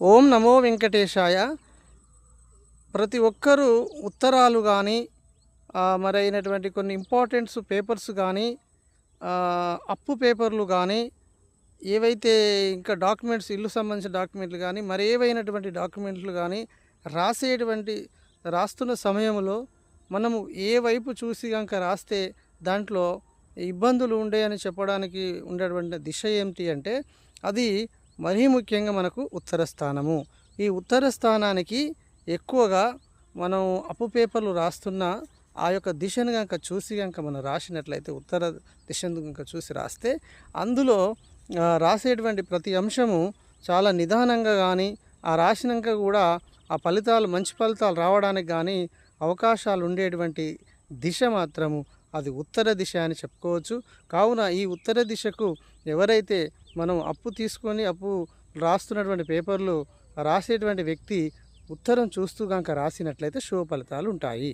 ఓం నమో వెంకటేశాయ. ప్రతి ఒక్కరూ ఉత్తరాలు కానీ మరి అయినటువంటి కొన్ని ఇంపార్టెంట్స్ పేపర్స్ కానీ అప్పు పేపర్లు కానీ ఏవైతే ఇంకా డాక్యుమెంట్స్ ఇల్లు సంబంధించిన డాక్యుమెంట్లు కానీ మరి ఏవైనటువంటి డాక్యుమెంట్లు కానీ రాసేటువంటి రాస్తున్న సమయంలో మనము ఏ వైపు చూసి కనుక రాస్తే దాంట్లో ఇబ్బందులు ఉండే అని చెప్పడానికి ఉండేటువంటి దిశ ఏమిటి అంటే అది మరీ ముఖ్యంగా మనకు ఉత్తర స్థానము. ఈ ఉత్తర స్థానానికి ఎక్కువగా మనం అప్పు పేపర్లు రాస్తున్న ఆ యొక్క దిశను కనుక చూసి కనుక మనం రాసినట్లయితే ఉత్తర దిశను కనుక చూసి రాస్తే అందులో రాసేటువంటి ప్రతి అంశము చాలా నిదానంగా కానీ ఆ రాసినాక కూడా ఆ ఫలితాలు మంచి ఫలితాలు రావడానికి కానీ అవకాశాలు ఉండేటువంటి దిశ మాత్రము అది ఉత్తర దిశ అని చెప్పుకోవచ్చు. కావున ఈ ఉత్తర దిశకు ఎవరైతే మనం అప్పు తీసుకొని అప్పు రాస్తున్నటువంటి పేపర్లు రాసేటువంటి వ్యక్తి ఉత్తరం చూస్తూ కనుక రాసినట్లయితే శుభ ఫలితాలు ఉంటాయి.